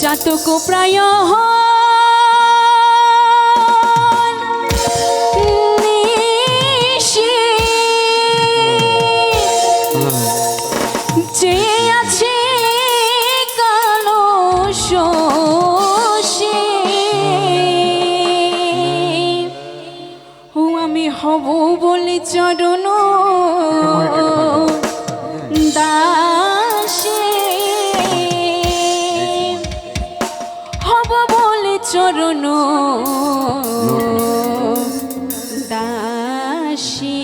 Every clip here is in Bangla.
চাতক প্রায়। যে আছে কালো ও আমি হব বলে চরণ। চরণ। দাসী।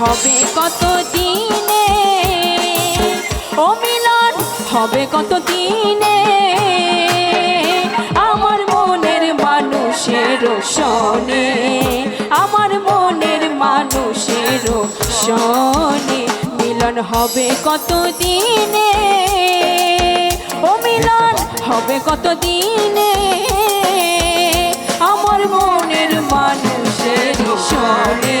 হবে কত দিনে ও মিলন হবে কত দিনে আমার মনের মানুষের সনে আমার মনের মানুষের সনে মিলন হবে কত দিনে ও মিলন হবে কত দিনে আমার মনের মানুষের সনে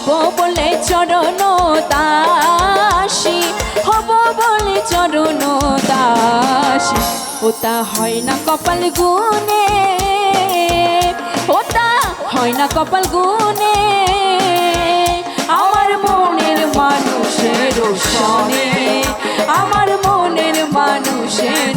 হব বলে চরণ দাসী হব বলে চরণ দাসী ওটা হয় না কপাল গুনে ওটা হয় না কপাল গুনে আমার মনের মানুষের সনে আমার মনের মানুষের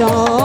আমার মনের মানুষের সনে